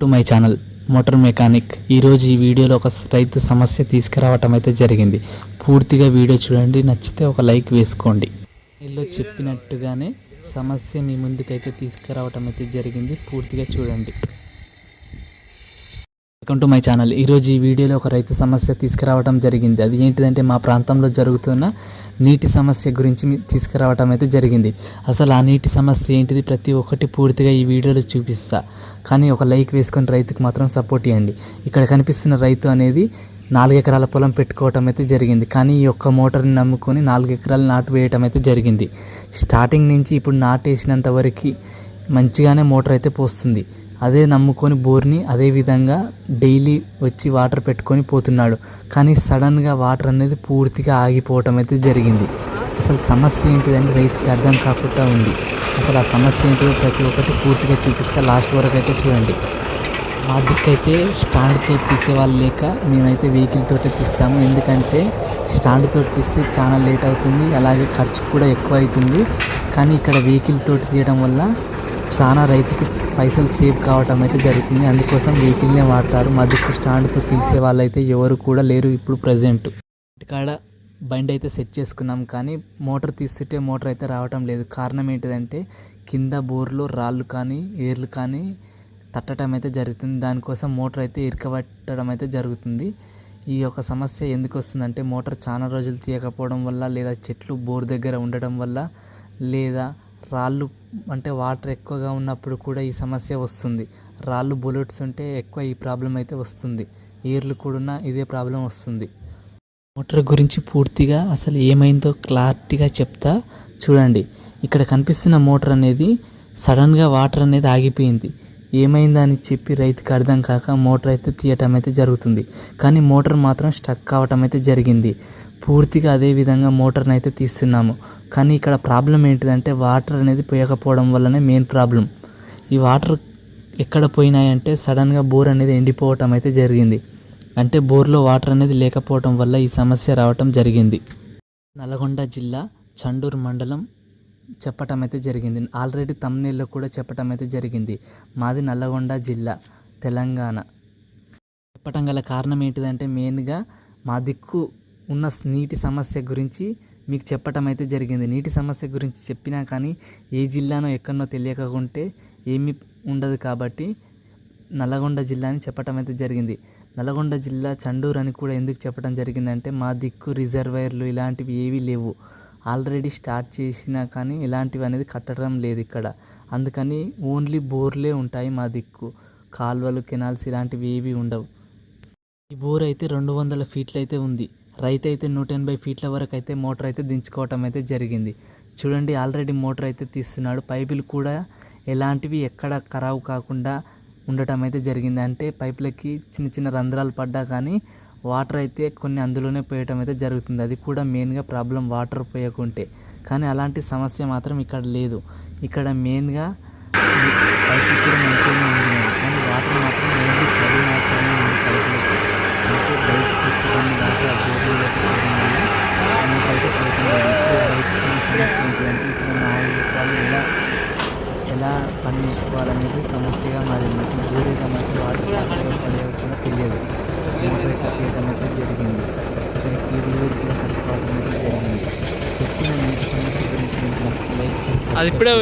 To my channel motor mechanic ఈరోజు ఈ వీడియోలో ఒక రైతు సమస్య తీసుకురావటం అయితే జరిగింది. పూర్తిగా వీడియో చూడండి నచ్చితే ఒక లైక్ వేసుకోండి. వీళ్ళు చెప్పినట్టుగానే సమస్య మీ ముందుకైతే తీసుకురావటం అయితే జరిగింది. పూర్తిగా చూడండి. వెల్కమ్ టు మై ఛానల్ ఈరోజు ఈ వీడియోలో ఒక రైతు సమస్య తీసుకురావడం జరిగింది. అది ఏంటిదంటే మా ప్రాంతంలో జరుగుతున్న నీటి సమస్య గురించి మీ- తీసుకురావటం అయితే జరిగింది. అసలు ఆ నీటి సమస్య ఏంటిది? ప్రతి ఒక్కటి పూర్తిగా ఈ వీడియోలో చూపిస్తా. కానీ ఒక లైక్ వేసుకొని రైతుకు మాత్రం సపోర్ట్ ఇవ్వండి ఇక్కడ కనిపిస్తున్న రైతు అనేది నాలుగు ఎకరాల పొలం పెట్టుకోవటం అయితే జరిగింది. కానీ ఈ ఒక్క మోటార్ని నమ్ముకొని నాలుగు ఎకరాలు నాటు వేయటం అయితే జరిగింది. స్టార్టింగ్ నుంచి ఇప్పుడు నాటేసినంత వరకు మంచిగానే మోటార్ అయితే పోస్తుంది. అదే నమ్ముకొని బోర్ని అదే విధంగా డైలీ వచ్చి వాటర్ పెట్టుకొని పోతున్నాడు. కానీ సడన్గా వాటర్ అనేది పూర్తిగా ఆగిపోవటం అయితే జరిగింది. అసలు సమస్య ఏంటిదని రైతుకి అర్థం కాకుండా ఉంది. అసలు ఆ సమస్య ఏంటిదో ప్రతి ఒక్కటి పూర్తిగా చూపిస్తే లాస్ట్ వరకు అయితే చూడండి. మా దిక్కైతే స్టాండ్తో తీసే వాళ్ళు లేక మేమైతే వెహికల్ తీస్తాము. ఎందుకంటే స్టాండ్తో తీస్తే చాలా లేట్ అవుతుంది. అలాగే ఖర్చు కూడా ఎక్కువ అవుతుంది. కానీ ఇక్కడ వెహికల్ తోటి తీయడం వల్ల చాలా రైతుకి పైసలు సేవ్ కావటం అయితే జరుగుతుంది. అందుకోసం వెహికల్నే వాడతారు. మధ్యకు స్టాండ్తో తీసే వాళ్ళైతే ఎవరు కూడా లేరు ఇప్పుడు ప్రజెంట్. కాడ బండి అయితే సెట్ చేసుకున్నాం కానీ మోటార్ తీస్తుంటే మోటార్ అయితే రావటం లేదు. కారణం ఏంటిదంటే కింద బోర్లో రాళ్ళు కానీ ఏర్లు కానీ తట్టడం అయితే జరుగుతుంది. దానికోసం మోటార్ అయితే ఇరకబట్టడం అయితే జరుగుతుంది. ఈ యొక్క సమస్య ఎందుకు వస్తుందంటే మోటార్ చాలా రోజులు తీయకపోవడం వల్ల లేదా చెట్లు బోర్ దగ్గర ఉండడం వల్ల లేదా రాళ్ళు అంటే వాటర్ ఎక్కువగా ఉన్నప్పుడు కూడా ఈ సమస్య వస్తుంది. రాళ్ళు బుల్లెట్స్ ఉంటే ఎక్కువ ఈ ప్రాబ్లం అయితే వస్తుంది. ఏర్లు కూడా ఇదే ప్రాబ్లం వస్తుంది. మోటార్ గురించి పూర్తిగా అసలు ఏమైందో క్లారిటీగా చెప్తా. చూడండి ఇక్కడ కనిపిస్తున్న మోటార్ అనేది సడన్గా వాటర్ అనేది ఆగిపోయింది. ఏమైందని చెప్పి రైతుకి అర్థం కాక మోటార్ అయితే తీయటం అయితే జరుగుతుంది. కానీ మోటార్ మాత్రం స్టక్ కావటం అయితే జరిగింది. పూర్తిగా అదే విధంగా మోటార్ని అయితే తీస్తున్నాము. కానీ ఇక్కడ ప్రాబ్లం ఏంటిదంటే వాటర్ అనేది పోయకపోవడం వల్లనే మెయిన్ ప్రాబ్లం. ఈ వాటర్ ఎక్కడ పోయినాయంటే సడన్గా బోర్ అనేది ఎండిపోవటం అయితే జరిగింది. అంటే బోర్లో వాటర్ అనేది లేకపోవటం వల్ల ఈ సమస్య రావటం జరిగింది. నల్గొండ జిల్లా చండూరు మండలం చెప్పటం అయితే జరిగింది. ఆల్రెడీ తమ్నేల్లో కూడా చెప్పటం అయితే జరిగింది. మాది నల్లగొండ జిల్లా తెలంగాణ. చెప్పటం గల కారణం ఏంటిదంటే మెయిన్గా మా దిక్కు ఉన్న నీటి సమస్య గురించి మీకు చెప్పటం అయితే జరిగింది. నీటి సమస్య గురించి చెప్పినా కానీ ఏ జిల్లానో ఎక్కడనో తెలియకుంటే ఏమీ ఉండదు కాబట్టి నల్లగొండ జిల్లా అని చెప్పటం అయితే జరిగింది. నల్గొండ జిల్లా చండూరు అని కూడా ఎందుకు చెప్పడం జరిగిందంటే మా దిక్కు రిజర్వాయర్లు ఇలాంటివి ఏవీ లేవు. ఆల్రెడీ స్టార్ట్ చేసినా కానీ ఇలాంటివి అనేది కట్టడం లేదు ఇక్కడ. అందుకని ఓన్లీ బోర్లే ఉంటాయి మా దిక్కు. కాలువలు కెనాల్స్ ఇలాంటివి ఏవి ఉండవు. ఈ బోర్ అయితే రెండు వందల ఫీట్లు అయితే ఉంది. రైతు అయితే నూట ఎనభై ఫీట్ల వరకు అయితే మోటార్ అయితే దించుకోవటం అయితే జరిగింది. చూడండి ఆల్రెడీ మోటార్ అయితే తీస్తున్నాడు. పైపులు కూడా ఎలాంటివి ఎక్కడ ఖరాబు కాకుండా ఉండటం అయితే జరిగింది. అంటే పైపులకి చిన్న చిన్న రంధ్రాలు పడ్డా కానీ వాటర్ అయితే కొన్ని అందులోనే పోయటం అయితే జరుగుతుంది. అది కూడా మెయిన్గా ప్రాబ్లం వాటర్ పోయకుంటే. కానీ అలాంటి సమస్య మాత్రం ఇక్కడ లేదు. ఇక్కడ మెయిన్గా పైపులు కూడా మంచిగానే ఉంది కానీ వాటర్ మాత్రం మెయిన్లీ చలి మాత్రమే ఉంది పైపులకి. అంటే బయట తెచ్చుకొని దాకా బోర్లలోకి పోవడం వల్ల మనకైతే పోతుంది సమస్య ఏంటంటే ఇప్పుడు నాలుగు ఎకరాలు ఎలా ఎలా పండించుకోవాలనేది సమస్యగా మారింది. ఈ బోర్ మాత్రం వాటర్ పడేవి కూడా తెలియదు. అయితే తీయడం అయితే జరిగింది కీబుల్ కూడా కట్టుకోవడం అయితే జరిగింది. చెప్పిన నీటి సమస్య గురించి మీకు నచ్చితే లైక్ చేసి అది ఇప్పుడే